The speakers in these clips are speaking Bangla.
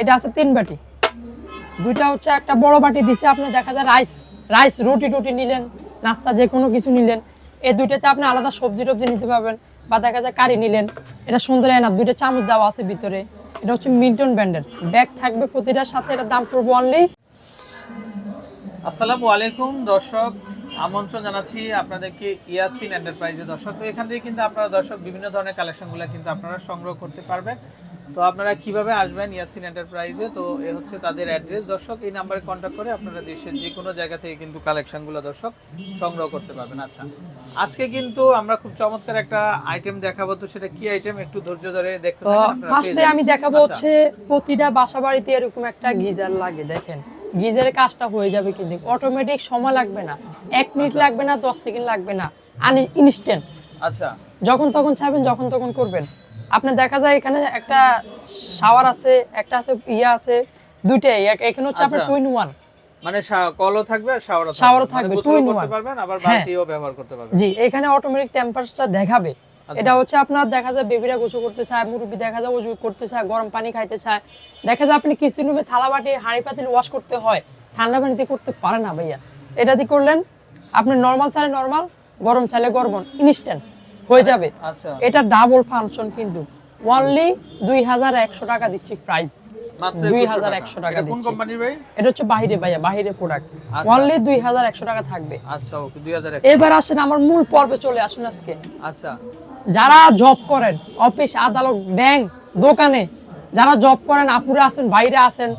এটা আছে তিন বাটি। দুইটা হচ্ছে একটা বড় বাটি দিছে, আপনি দেখা যায় রাইস রাইস রুটি টুটি নিলেন, নাস্তা যে কোনো কিছু নিলেন, এই দুইটাতে আপনি আলাদা সবজি টবজি নিতে পারবেন বা দেখা যায় কারি নিলেন, এটা সুন্দর এনাফ দুইটা চামচ দেওয়া আছে ভিতরে, এটা হচ্ছে মিল্টন ব্র্যান্ডের ব্যাগ থাকবে প্রতিটার সাথে, এটার দাম পড়বে অনলি আসসালামু আলাইকুম দর্শক আমন্ত্রণ জানাচ্ছি আপনাদেরকে ইয়াসিন এন্টারপ্রাইজে দর্শক। তো এখান থেকে কিন্তু আপনারা দর্শক বিভিন্ন ধরনের কালেকশনগুলো কিন্তু আপনারা সংগ্রহ করতে পারবেন। তো আপনারা কীভাবে আসবেন ইয়াসিন এন্টারপ্রাইজে তো এ হচ্ছে তাদের অ্যাড্রেস দর্শক এই নাম্বারে কন্ট্যাক্ট করে আপনারা দেশের যে কোনো জায়গা থেকে কিন্তু কালেকশনগুলো দর্শক সংগ্রহ করতে পারবেন। আচ্ছা আজকে কিন্তু আমরা খুব চমৎকার একটা আইটেম দেখাবো। তো সেটা কি আইটেম একটু ধৈর্য ধরে দেখতে ফার্স্টে আমি দেখাবো আচ্ছা। হচ্ছে প্রতিটা বাসা বাড়িতে এরকম একটা গিজার লাগে দেখেন। গিজারের কাজটা হয়ে যাবে কিন্তু। অটোমেটিক সময় লাগবে না। এক মিনিট লাগবে না দশ সেকেন্ড লাগবে না। ইনস্ট্যান্ট আচ্ছা। যখন তখন চাইবেন যখন তখন করবেন। আপনার দেখা যায় এখানে একটা শাওয়ার আছে একটা আছে ইয়া আছে দুইটাই। এখানে হচ্ছে আপনার আচ্ছা। টুইন ওয়ান মানে কলও থাকবে শাওয়ারও শাওয়ারও থাকবে। থাকবে, মানে two in গোসলও করতে পারবেন আবার হ্যাঁ। বালতিও ব্যবহার করতে পারবেন। জি এখানে অটোমেটিক টেম্পারেচার দেখাবে। আচ্ছা। এটা হচ্ছে আপনার দেখা যায় বেবিরা গোসল করতে চায় মুরব্বী দেখা যায় ওজু করতে চায় গরম পানি খাইতে চায়। দেখা যায় আপনি কিচেন রুমে থালা বাটি হাঁড়ি পাতিল ওয়াশ করতে হয় ঠান্ডা পানিতে করতে পারে না ভাইয়া। এটা দিয়ে করলেন আপনি নর্মাল চাইলে নর্মাল গরম চাইলে গরম ইনস্ট্যান্ট হয়ে যাবে। আচ্ছা। এটা ডাবল ফাংশন কিন্তু। অনলি দুই হাজার একশো টাকা দিচ্ছি প্রাইস মাত্র 2100 টাকা। দিচ্ছি। এটা হচ্ছে বাহিরে ভাইয়া বাহিরে প্রোডাক্ট আচ্ছা। অনলি দুই হাজার একশো টাকা থাকবে। আচ্ছা এবার আসেন আমার মূল পর্বে চলে আসুন আজকে। আচ্ছা। যারা জব করেন অফিস আদালত ব্যাংক দোকানে যারা জব করেন আপুরে আছেন বাইরে আছেন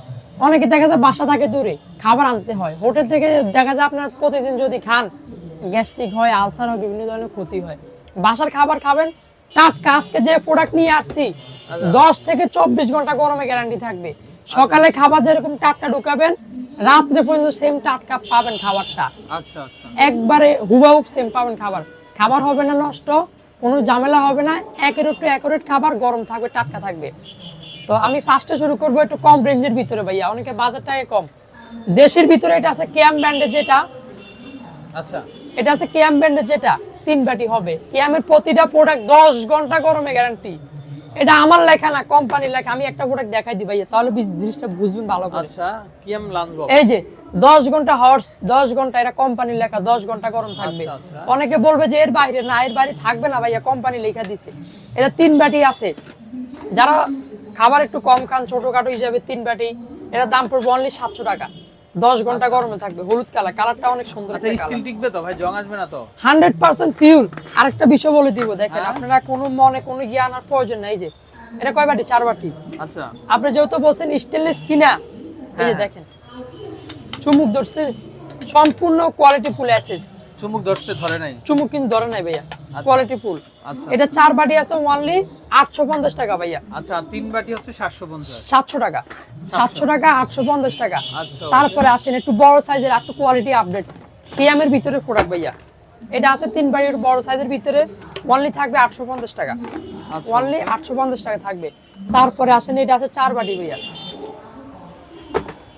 অনেকে দেখা যায় বাসা থাকে দূরে খাবার আনতে হয়। হোটেল থেকে দেখা যায় আপনার প্রতিদিন যদি খান গ্যাস্ট্রিক হয় আলসার হয় বিভিন্ন ধরনের ক্ষতি হয়। বাসার খাবার খাবেন টাটকা আজকে যে প্রোডাক্ট নিয়ে আসছি দশ থেকে চব্বিশ ঘণ্টা গরমে গ্যারান্টি থাকবে। সকালে খাবার যেরকম টাটকা ঢুকাবেন রাত্রে পর্যন্ত সেম টাটকা পাবেন খাবারটা। আচ্ছা আচ্ছা। একবারে হুবাহুব সেম পাবেন খাবার। খাবার হবে না নষ্ট কোনো ঝামেলা হবে না একের একটু অ্যাকুরেট খাবার গরম থাকবে টাটকা থাকবে। তো আমি ফার্স্টে শুরু করব একটু কম রেঞ্জের ভিতরে ভাইয়া অনেকে বাজারটাকে কম। দেশের ভিতরে এটা আছে ক্যাম ব্র্যান্ডের যেটা। আচ্ছা। এটা আছে ক্যাম ব্র্যান্ডের যেটা তিন বাটি হবে। ক্যামের প্রতিটা প্রোডাক্ট দশ ঘণ্টা গরমে গ্যারান্টি এটা আমার লেখা না কোম্পানির লেখা আমি একটা প্রোডাক্ট দেখাই দিই ভাইয়া তাহলে জিনিসটা বুঝবেন ভালো করে। আচ্ছা কিএম লাঞ্চ বক্স এই যে দশ ঘণ্টা হর্স দশ ঘণ্টা এটা কোম্পানির লেখা দশ ঘণ্টা গরম থাকবে। আচ্ছা, আচ্ছা। অনেকে বলবে যে এর বাইরে না এর বাইরে থাকবে না ভাইয়া কোম্পানি লেখা দিছে। এটা তিন বাটি আছে। যারা খাবার একটু কম খান ছোটখাটো হিসাবে তিন বাটি এটার দাম পড়বে অনলি সাতশো টাকা। দশ ঘণ্টা গরমে থাকবে হলুদ কালার। কালারটা অনেক সুন্দর আচ্ছা স্টিল টিকবে তো ভাই? জং আসবে না তো? হান্ড্রেড পার্সেন্ট পিওর আরেকটা বিষয় বলে দিব দেখেন আপনারা কোনো মনে কোনো ইয়ে আনার প্রয়োজন নাই যে। এটা কয় বাটি? চার বাটি। আচ্ছা। আপনি যেহেতু বলছেন স্টেনলেস কিনা এই যে হ্যাঁ। দেখেন। চুমুক ধরছে সম্পূর্ণ কোয়ালিটি ফুল অ্যাসেস চুমুক ধরতে ধরে নাই? চুমুক কিন্তু ধরে নাই ভাইয়া কোয়ালিটি ফুল আচ্ছা। এটা চার বাটি আছে আটশো পঞ্চাশ টাকা ভাইয়া। আচ্ছা তিন বাটি হচ্ছে 750 সাতশো টাকা। সাতশো। টাকা আটশো পঞ্চাশ টাকা। আচ্ছা তারপরে আসেন একটু বড় সাইজের একটু কোয়ালিটি আপডেট টিএমের ভিতরে প্রোডাক্ট ভাইয়া। এটা আছে তিন বাড়ির বড় সাইজের ভিতরে। অনলি থাকবে আটশো পঞ্চাশ টাকা। আচ্ছা অনলি আটশো পঞ্চাশ টাকা থাকবে। তারপরে আসেন এটা আছে চার বাটি ভাইয়া।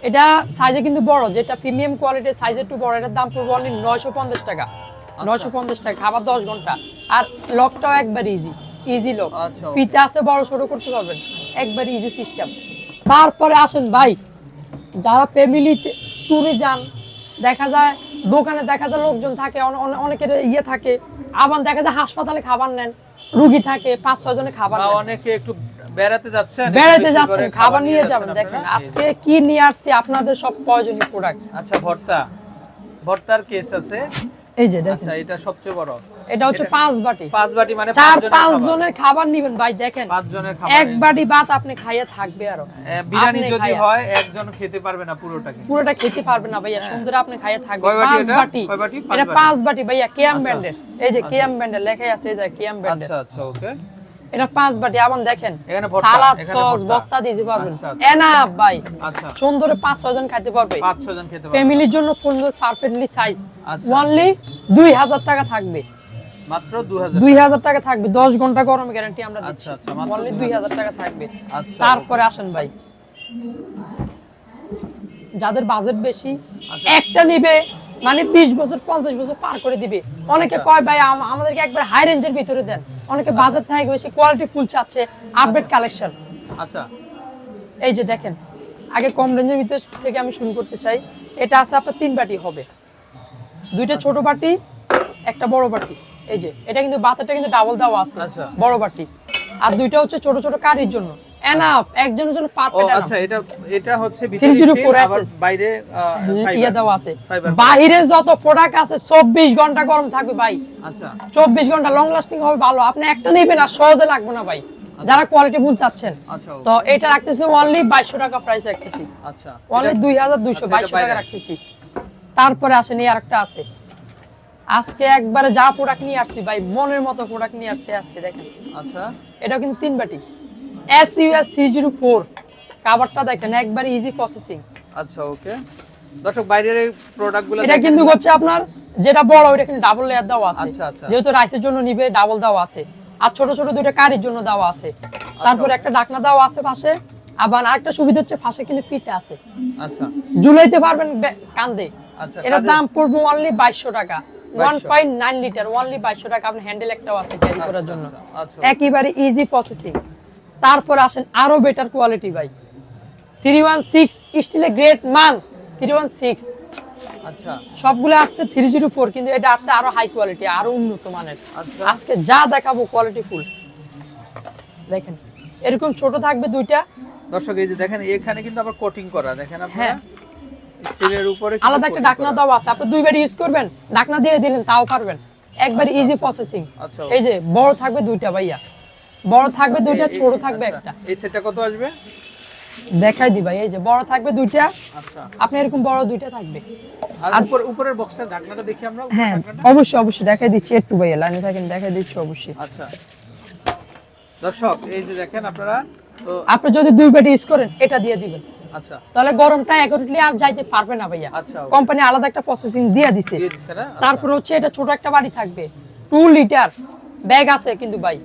এটা সাইজে কিন্তু বড় যেটা প্রিমিয়াম কোয়ালিটির সাইজ একটু বড় এটার দাম পড়বে অনলি নয়শো পঞ্চাশ টাকা। নয়শো পঞ্চাশ টাকা খাবার দশ ঘণ্টা। আর লকটাও একবার ইজি ইজি লক আচ্ছা ফিতে আছে বড় ছোট করতে পারবেন। একবার ইজি সিস্টেম তারপরে আসেন ভাই যারা ফ্যামিলিতে ট্যুরে যান দেখা যায় দোকানে দেখা যায় লোকজন থাকে অনে- অনে- অনেকের ইয়ে থাকে। আবার দেখা যায় হাসপাতালে খাবার নেন রুগী থাকে পাঁচ ছয় জনে খাবার অনেকে একটু বেড়াতে যাচ্ছেন বেড়াতে যাচ্ছেন খাবার নিয়ে যাবেন দেখেন আজকে কি নিয়ে আসছি আপনাদের সব প্রয়োজনীয় প্রোডাক্ট আচ্ছা ভর্তা। ভর্তার কেস আছে। এই যে দেখেন। আচ্ছা এটা সবচেয়ে বড়। এটা হচ্ছে এটা- পাঁচ বাটি। পাঁচ বাটি মানে চার জনের পাঁচ খাবার। জনের খাবার নিবেন ভাই দেখেন। পাঁচ জনের খাবার এক বাটি ভাত আপনি খাইয়ে থাকবে আরও। এ, বিরিয়ানি যদি হয় একজন খেতে পারবে না পুরোটা পুরোটা খেতে পারবেন না ভাইয়া সুন্দর আপনি খাইয়ে থাকবে বাটি পাঁচ এটা? বাটি। এটা বাটি। পাঁচ বাটি ভাইয়া কেএম আচ্ছা। ব্র্যান্ডের। এই যে কেএম ব্র্যান্ডের লেখাই আছে এই যে কেএম ব্র্যান্ডের। আচ্ছা আচ্ছা ওকে। এটা পাঁচ বাটি আবার দেখেন। Salad sauce. ভর্তা। দিতে পারবেন। এনাফ ভাই। আচ্ছা। সুন্দর পাঁচ ছয় জন খাইতে পারবে। ফ্যামিলির জন্য সুন্দর পারফেক্টলি সাইজ আচ্ছা। দুই হাজার টাকা থাকবে। মাত্র দু হাজার দুই হাজার টাকা থাকবে। দশ ঘণ্টা গরম গ্যারান্টি আমরা দিচ্ছি। মাত্র অনলি 2000 টাকা থাকবে। তারপরে আসেন ভাই। যাদের বাজেট বেশি আচ্ছা। একটা নিবে মানে বিশ বছর পঞ্চাশ বছর পার করে দিবে। অনেকে। কয় ভাই আমাদেরকে একবার হাই রেঞ্জের ভিতরে দেন। অনেকে বাজার থেকে বেশি কোয়ালিটি ফুল চাচ্ছে আপডেট কালেকশন আচ্ছা। এই যে দেখেন আগে কম রেঞ্জের ভিতর থেকে আমি শুরু করতে চাই। এটা আছে আপনার তিন বাটি হবে। দুইটা ছোট বাটি একটা বড় বাটি। এই যে এটা কিন্তু বাতাটা কিন্তু ডাবল দেওয়া আছে আচ্ছা। বড় বাটি। আর দুইটা হচ্ছে ছোট ছোট কারির জন্য। এনাফ একজনের জন্য পারফেক্ট আচ্ছা এটা এটা হচ্ছে 304 ভিতরে steel, আবার SS বাইরে আহ, ইয়ে। দেওয়া আছে। বাইরে যত প্রোডাক্ট আছে চব্বিশ ঘণ্টা গরম থাকবে ভাই। আচ্ছা। চব্বিশ ঘণ্টা লং লাস্টিং হবে ভালো। আপনি একটা নেবেন আর সহজে লাগবে না ভাই। যারা কোয়ালিটি ফুল চাচ্ছেন। আচ্ছা তো এটা রাখতেছি অনলি বাইশশো টাকা প্রাইস রাখতেছি। আচ্ছা অনলি এটা- দুই হাজার দুইশো আচ্ছা, এটা বাইশশো টাকা রাখতেছি। তারপরে আসেন এই আরেকটা আছে। আজকে একবারে যা প্রোডাক্ট নিয়ে আসছি ভাই মনের মতো প্রোডাক্ট নিয়ে আসছি আজকে দেখেন। আচ্ছা। এটা কিন্তু তিন বাটি। S US three zero four কাভারটা দেখেন একবারে ইজি প্রসেসিং আচ্ছা ওকে দর্শক বাইরের এই প্রোডাক্টগুলো এটা কিন্তু হচ্ছে আপনার যেটা বড় ওইটা কিন্তু ডাবল লেয়ার দেওয়া আছে। আচ্ছা, আচ্ছা। যেহেতু রাইসের জন্য নিবে ডাবল দেওয়া আছে। আর ছোট ছোট দুইটা কারির জন্য দেওয়া আছে। তারপর একটা ডাকনা দেওয়া আছে পাশে। আবার আরেকটা সুবিধা হচ্ছে পাশে কিন্তু ফিটে আছে। আচ্ছা। ঝুলাইতে পারবেন কান্দে। আচ্ছা এটার দাম পড়বে অনলি বাইশশো টাকা। One point nine litre only বাইশশো টাকা। হ্যান্ডেল একটাও আছে ক্যারি করার জন্য। একেবারে ইজি প্রসেসিং তারপর আসেন আরও বেটার কোয়ালিটি ভাই থ্রি ওয়ান সিক্স স্টিলের গ্রেট মান থ্রি ওয়ান সিক্স আচ্ছা। সবগুলো আসছে থ্রি জিরো ফোর কিন্তু এটা আসছে আরও হাই কোয়ালিটি আরও উন্নত মানের। আচ্ছা। আজকে যা দেখাবো কোয়ালিটি ফুল দেখেন এরকম ছোট থাকবে দুইটা। দর্শক এই যে দেখেন এখানে কিন্তু আবার কোটিং করা দেখেন হ্যাঁ। আপনারা স্টিলের উপরে আলাদা একটা করা দেওয়া আছে। আপনি দুইবার ইউজ করবেন ডাকনা দিয়ে দিলেন তাও পারবেন। একবার ইজি প্রসেসিং আচ্ছা, এই যে বড় থাকবে দুইটা ভাইয়া। বড় থাকবে দুইটা ছোট থাকবে আচ্ছা, একটা। এই সেটটা কত আসবে? দেখাই দি ভাই এই যে বড় থাকবে দুইটা। আচ্ছা। আপনি এরকম বড় দুইটা থাকবে। আর উপর উপরের বক্সটা ঢাকনাটা দেখি আমরা হ্যাঁ অবশ্যই অবশ্যই দেখাই দিচ্ছি একটু ভাইয়া লাইনে থাকেন দেখাই দিচ্ছি অবশ্যই। আচ্ছা। দর্শক এই যে দেখেন আপনারা তো আপনি যদি দুই বাটি ইউজ করেন এটা দিয়ে দিবেন। আচ্ছা। তাহলে গরমটা অ্যাকুরেটলি আর যাইতে পারবে না ভাইয়া। আচ্ছা কোম্পানি আলাদা একটা প্রসেসিং দিয়ে দিছে। না? আচ্ছা, তারপর হচ্ছে এটা ছোট একটা বাড়ি থাকবে। টু লিটার ব্যাগ আছে কিন্তু ভাই।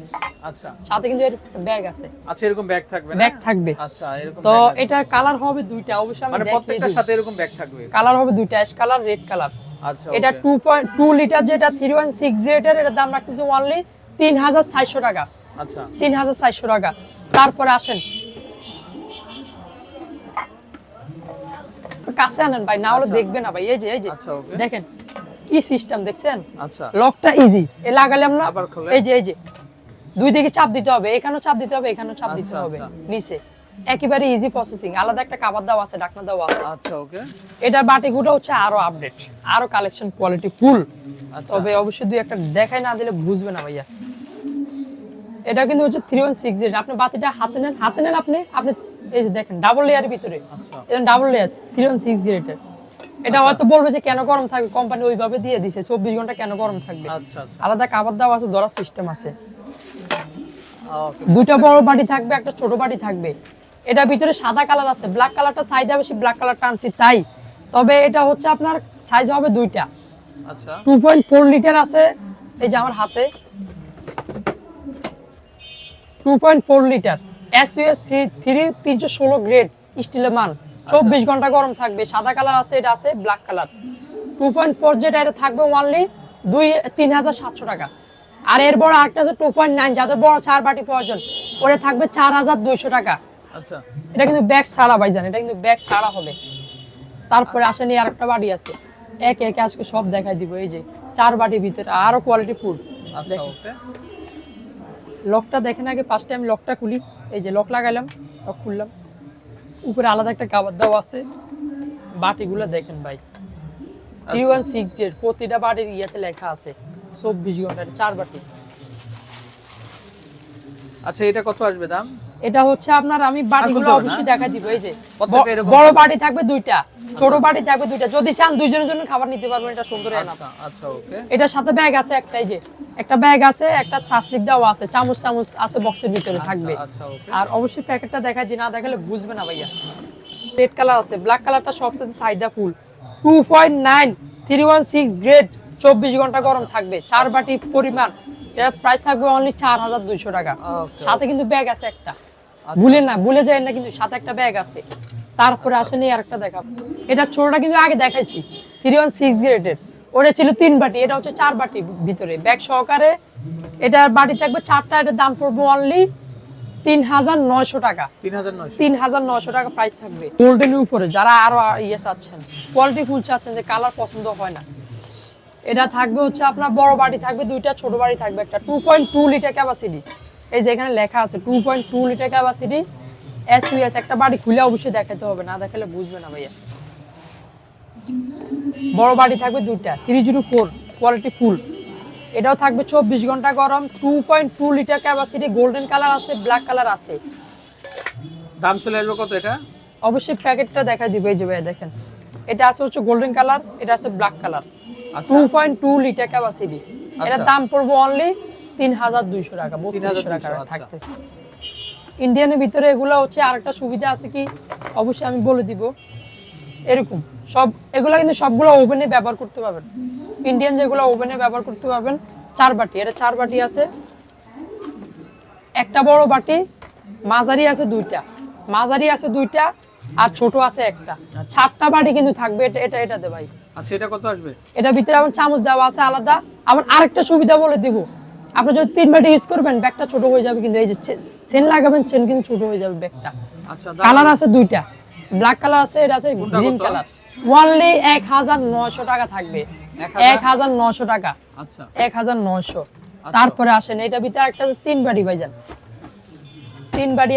আচ্ছা। সাথে কিন্তু ব্যাগ আছে। আচ্ছা এরকম ব্যাগ থাকবে না? ব্যাগ থাকবে। আচ্ছা এরকম তো এটার কালার হবে দুইটা অবশ্যই আমি মানে প্রত্যেকটার সাথে এরকম ব্যাগ থাকবে? কালার হবে দুইটা অ্যাশ কালার রেড কালার। আচ্ছা এটা okay। Two point two litre যেটা থ্রি ওয়ান সিক্স এটার এটার দাম রাখতেছে অনলি তিন হাজার চারশো টাকা। আচ্ছা। তিন হাজার চারশো টাকা। তারপরে আসেন। কাছে আনেন ভাই না হলে আচ্ছা। দেখবে না ভাই। এই যে এই যে। আচ্ছা দেখেন কি সিস্টেম দেখছেন? আচ্ছা। লকটা ইজি এ লাগালাম না। আবার খোলে? এই যে এই যে। দুই দিকে চাপ দিতে হবে এখানেও চাপ দিতে হবে এখানেও চাপ দিতে আচ্ছা, হবে। আচ্ছা। নিচে। একেবারে ইজি প্রসেসিং আলাদা একটা কাবার দেওয়া আছে ডাকনা দেওয়া আছে। আচ্ছা ওকে। এটার বাটিগুলো হচ্ছে আরও আপডেট আরও কালেকশন কোয়ালিটি ফুল তবে অবশ্যই দুই একটা দেখাই না দিলে বুঝবে না ভাইয়া। এটা কিন্তু হচ্ছে থ্রি ওয়ান সিক্স আপনি বাতিটা হাতে নেন হাতে নেন আপনি আপনি এই যে দেখেন ডাবল লেয়ারের ভিতরে। আচ্ছা। এটা double layer three one six গ্রেডের এটা হয়তো বলবে যে কেন গরম থাকবে? কোম্পানি ওইভাবে দিয়ে দিছে। চব্বিশ ঘণ্টা কেন গরম থাকবে? আচ্ছা আচ্ছা। আলাদা কাবার দেওয়া আছে ধরার সিস্টেম আছে। দুইটা বড় বাটি থাকবে একটা ছোট বাটি থাকবে। এটা ভিতরে সাদা কালার আছে। ব্ল্যাক কালারটা চাহিদা বেশি ব্ল্যাক কালারটা আনছি তাই। তবে এটা হচ্ছে আপনার সাইজ হবে দুইটা। আচ্ছা। টু পয়েন্ট ফোর লিটার আছে এই যে আমার হাতে। Two point four litre S US three তিনশো ষোলো গ্রেড স্টিলের মান। চব্বিশ ঘণ্টা গরম থাকবে। সাদা কালার আছে এটা আছে black colour. Two point four যেটা এটা থাকবে ওনলি দুই তিন হাজার সাতশো টাকা। আর এর বড় আরেকটা আছে টু পয়েন্ট নাইন যাদের বড় চার বাটি প্রয়োজন ওটা থাকবে চার হাজার দুইশো টাকা। আচ্ছা। এটা কিন্তু ব্যাগ ছাড়া ভাই জান এটা কিন্তু ব্যাগ ছাড়া হবে। তারপরে আসেনি আর একটা বাড়ি আছে। একে একে আজকে সব দেখাই দিব এই যে চার বাটির ভিতরে আরও কোয়ালিটি ফুড আচ্ছা ওকে। লকটা দেখেন আগে ফার্স্টে আমি লকটা খুলি। এই যে লক লাগাইলাম লক খুললাম। উপরে আলাদা একটা কাবার দাও আছে। বাটিগুলো দেখেন ভাই। ইউ ওয়ান সিক্স প্রতিটা বাটির ইয়েতে লেখা আছে চব্বিশ ঘণ্টার চার বাটি। আচ্ছা এটা কত আসবে দাম? এটা হচ্ছে আপনার আমি বাটিগুলো না? অবশ্যই দেখা দিব এই যে। বড় বাটি থাকবে দুইটা ছোট বাটি থাকবে দুইটা। যদি চান দুইজনের জন্য খাবার নিতে পারবেন এটা সুন্দর আচ্ছা আচ্ছা ওকে। এটার সাথে ব্যাগ আছে একটা এই যে। একটা ব্যাগ আছে একটা ছাসলিক দেওয়া আছে চামচ চামচ আছে বক্সের ভিতরে থাকবে। আচ্ছা আর অবশ্যই প্যাকেটটা দেখাই দিই না দেখালে বুঝবে না ভাইয়া। রেড কালার আছে ব্ল্যাক কালারটা সবচেয়ে সাইডা ফুল। Two point nine three one six grade চব্বিশ ঘণ্টা গরম থাকবে। চার বাটি পরিমাণ। এর প্রাইস থাকবে অনলি চার হাজার দুইশো টাকা। সাথে কিন্তু ব্যাগ আছে একটা। আচ্ছা। ভুলেন না ভুলে যায় না কিন্তু সাথে একটা ব্যাগ আছে। তারপরে আসেনি আর একটা দেখাবো। এটা ছোটটা কিন্তু আগে দেখাইছি থ্রি ওয়ান সিক্স গ্রেডের ওটা ছিল তিন বাটি এটা হচ্ছে চার বাটি ভিতরে। ব্যাগ সহকারে এটার বাটি থাকবে চারটা এটার দাম পড়বে অনলি তিন হাজার নয়শো টাকা। তিন হাজার নয়শো। টাকা প্রাইস থাকবে। গোল্ডেনের উপরে যারা আরও ইয়ে চাচ্ছেন কোয়ালিটি ফুল চাচ্ছেন যে কালার পছন্দ হয় না এটা থাকবে হচ্ছে আপনার বড় বাড়ি থাকবে দুইটা ছোট বাড়ি থাকবে একটা two point two litre capacity এই যে এখানে লেখা আছে two point two litre capacity S US একটা বাড়ি খুলে অবশ্যই দেখাতে হবে না দেখালে বুঝবে না ভাইয়া। বড় বাড়ি থাকবে দুইটা three zero four quality full এটাও থাকবে চব্বিশ ঘণ্টা গরম two point two litre capacity golden colour আছে ব্ল্যাক কালার আছে। দাম চলে আসবে কত এটা? অবশ্যই প্যাকেটটা দেখা দিবে এই যে ভাইয়া দেখেন। এটা আছে হচ্ছে গোল্ডেন কালার এটা আছে black colour two point two litre capacity এটার আচ্ছা। দাম পড়বে অনলি তিন হাজার দুইশো টাকা বত্রিশশো 3,200 টাকা আচ্ছা। থাকতেছে। ইন্ডিয়ানের ভিতরে এগুলো হচ্ছে আরেকটা সুবিধা আছে কি? অবশ্যই আমি বলে দিব। এরকম। সব এগুলো কিন্তু সবগুলো ওভেনে ব্যবহার করতে পারবেন। ইন্ডিয়ান যেগুলো ওভেনে ব্যবহার করতে পারবেন চার বাটি। এটা চার বাটি আছে। একটা বড় বাটি মাঝারি আছে দুইটা। মাঝারি আছে দুইটা আর ছোট আছে একটা। চারটা বাটি কিন্তু থাকবে এটা এটা এটাতে ভাই। আচ্ছা এটা কত আসবে? এটা ভিতরে আবার চামচ দেওয়া আছে আলাদা। আবার আরেকটা সুবিধা বলে দিব। আপনি যদি তিন বাটি ইউজ করবেন ব্যাগটা ছোট হয়ে যাবে কিন্তু এই যে চেন লাগাবেন চেন কিন্তু ছোট হয়ে যাবে ব্যাগটা। আচ্ছা কালার আছে দুইটা। ব্ল্যাক কালার আছে এটা আছে গ্রিন কালার। ওয়ানলি এক হাজার নয়শো টাকা থাকবে। এক হাজার? এক হাজার নয়শো টাকা। আচ্ছা। এক হাজার নয়শো। তারপরে আসেন এটা ভিতরে একটা আছে তিন বাড়ি ভাইজান। তিন বাড়ি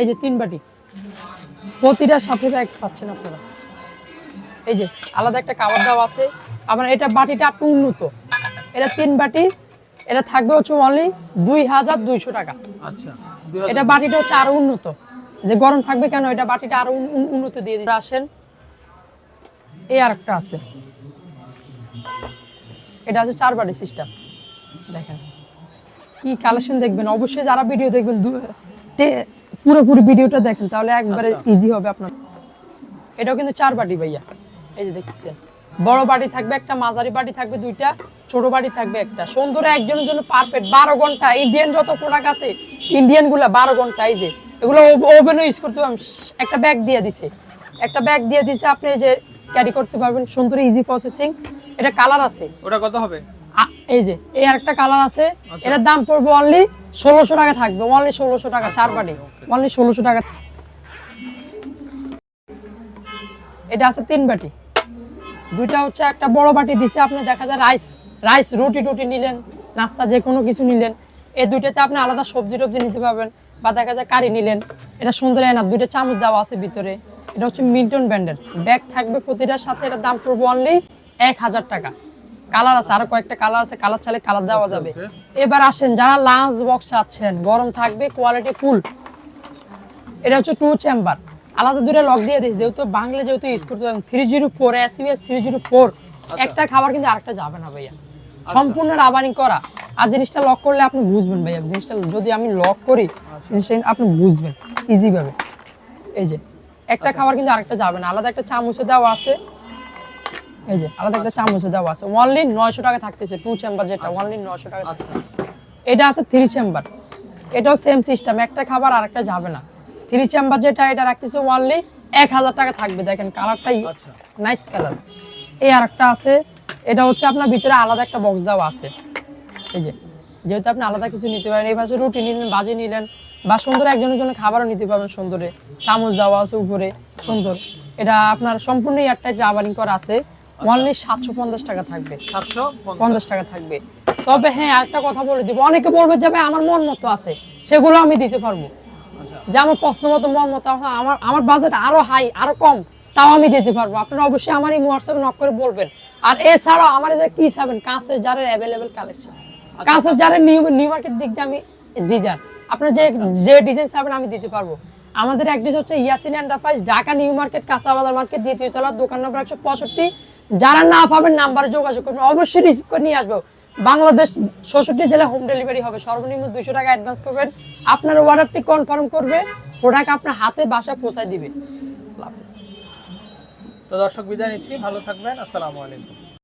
এই যে তিন বাটি। প্রতিটার সাথে এক পাচ্ছেন আপনারা। এই যে আলাদা একটা খাবার দাওয়া আছে। আবার এটা বাটিটা একটু উন্নত। এটা তিন বাটি এটা থাকবে হচ্ছে অনলি দুই হাজার দুইশো টাকা। আচ্ছা এটা বাটিটা হচ্ছে আরও উন্নত। যে গরম থাকবে কেন এটা বাটিটা আরও উন- উন- উন্নত দিয়ে দিতে আসেন। এই আরেকটা আছে। এটা আছে চার বাটি সিস্টেম দেখেন কি কালেকশন দেখবেন। অবশ্যই যারা ভিডিও দেখবেন পুরোপুরি ভিডিওটা দেখেন তাহলে একবারে আচ্ছা। ইজি হবে আপনার। এটাও কিন্তু চার বাটি ভাইয়া। এই যে দেখতেছেন বড় বাটি থাকবে একটা মাঝারি বাটি থাকবে দুইটা ছোট বাটি থাকবে একটা। সুন্দর একজনের জন্য পারফেক্ট বারো ঘণ্টা। ইন্ডিয়ান যত প্রোডাক্ট আছে ইন্ডিয়ানগুলা বারো ঘণ্টা এই যে। এগুলো ওভেনও ইউজ করতে পারবেন একটা ব্যাগ দিয়ে দিছে। একটা ব্যাগ দিয়ে দিছে আপনি যে ক্যারি করতে পারবেন। সুন্দর ইজি প্রসেসিং এটা কালার আছে। ওটা কত হবে? এই যে এই আরেকটা কালার আছে। আচ্ছা। এটার দাম পড়বে অনলি ষোলোশো টাকা থাকবে অনলি ষোলোশো টাকা চার বাটি অনলি ষোলোশো টাকা এটা আছে তিন বাটি। দুইটা হচ্ছে একটা বড় বাটি দিছে আপনি দেখা যায় রাইস রাইস রুটি টুটি নিলেন নাস্তা যে কোনো কিছু নিলেন এই দুইটাতে আপনি আলাদা সবজি টবজি নিতে পারবেন বা দেখা যায় কারি নিলেন এটা সুন্দর এনাফ দুইটা চামচ দেওয়া আছে ভিতরে। এটা হচ্ছে মিল্টন ব্র্যান্ডের ব্যাগ থাকবে প্রতিটার সাথে এটার দাম পড়বে অনলি এক হাজার টাকা। কালার আছে আরও কয়েকটা কালার আছে কালার চাইলে কালার দেওয়া যাবে। এবার আসেন যারা লাঞ্চ বক্স চাচ্ছেন গরম থাকবে কোয়ালিটি ফুল এটা হচ্ছে টু চেম্বার আলাদা দূরে লক দিয়ে দিস যেহেতু বাংলা যেহেতু ইউজ করতে পারেন three zero four S US three zero four একটা খাবার কিন্তু আরেকটা যাবে না ভাইয়া। সম্পূর্ণ রাবারিং করা। আর জিনিসটা লক করলে আপনি বুঝবেন ভাইয়া জিনিসটা যদি আমি লক করি জিনিসটা কিন্তু আপনি বুঝবেন ইজিভাবে এই যে একটা খাবার কিন্তু আরেকটা যাবে না আলাদা একটা চামচে দেওয়া আছে। এই যে আলাদা একটা চামচে দেওয়া আছে। ওয়ানলি নয়শো টাকা থাকতেছে টু চেম্বার যেটা ওয়ানলি নয়শো টাকা আচ্ছা। এটা আছে থ্রি চেম্বার এটাও সেম সিস্টেম একটা খাবার আর একটা যাবে না। থ্রি চেম্বার যেটা এটা রাখতেছে এক হাজার টাকা থাকবে। দেখেন কালারটাই আচ্ছা। নাইস কালার এই আর একটা আছে এটা হচ্ছে আপনার ভিতরে আলাদা একটা বক্স দেওয়া আছে। এই যে যেহেতু আপনি আলাদা কিছু নিতে পারেন এই পাশে রুটি নিলেন বাজি নিলেন বা সুন্দর একজনের জন্য খাবারও নিতে পারবেন সুন্দরে। চামচ দেওয়া আছে উপরে সুন্দর। এটা আপনার সম্পূর্ণ এয়ারটাইট রাবারিং করা আছে। ওয়ানলি সাতশো পঞ্চাশ টাকা থাকবে। সাতশো পঞ্চাশ। টাকা থাকবে। তবে হ্যাঁ আরেকটা কথা বলে দিব। অনেকে বলবে যে ভাই আমার মন মতো আছে। সেগুলো আমি দিতে পারব। আচ্ছা। যে আমার প্রশ্ন মতো মন মতো আমার আমার বাজেট আরও হাই আরও কম তাও আমি দিতে পারব। আপনারা অবশ্যই আমার এই হোয়াটসঅ্যাপে নক করে বলবেন। আর এছাড়াও আমার যে কি চাবেন কাঁচের জারের অ্যাভেলেবেল কালেকশন কাঁচের জারের নিউ নিউ মার্কেট দিক দিয়ে আমি ডিজাইন আপনার যে যে ডিজাইন চাবেন আমি দিতে পারব। আমাদের অ্যাড্রেস হচ্ছে Yasin enterprise Dhaka new market কাঁচা বাজার মার্কেট দ্বিতীয় তলা দোকান নম্বর একশো পঁয়ষট্টি যারা না পাবেন নাম্বারে যোগাযোগ করবেন। অবশ্যই রিসিভ করে নিয়ে আসব। বাংলাদেশ ষষট্টি জেলা হোম ডেলিভারি হবে। সর্বনিম্ন দুইশো টাকা অ্যাডভান্স করবেন। আপনার অর্ডারটি কনফার্ম করবে। প্রোডাক্ট আপনার হাতে বাসায় পৌঁছায় দিবে। তো দর্শক বিদায় নিচ্ছি। ভালো থাকবেন। আসসালামু আলাইকুম।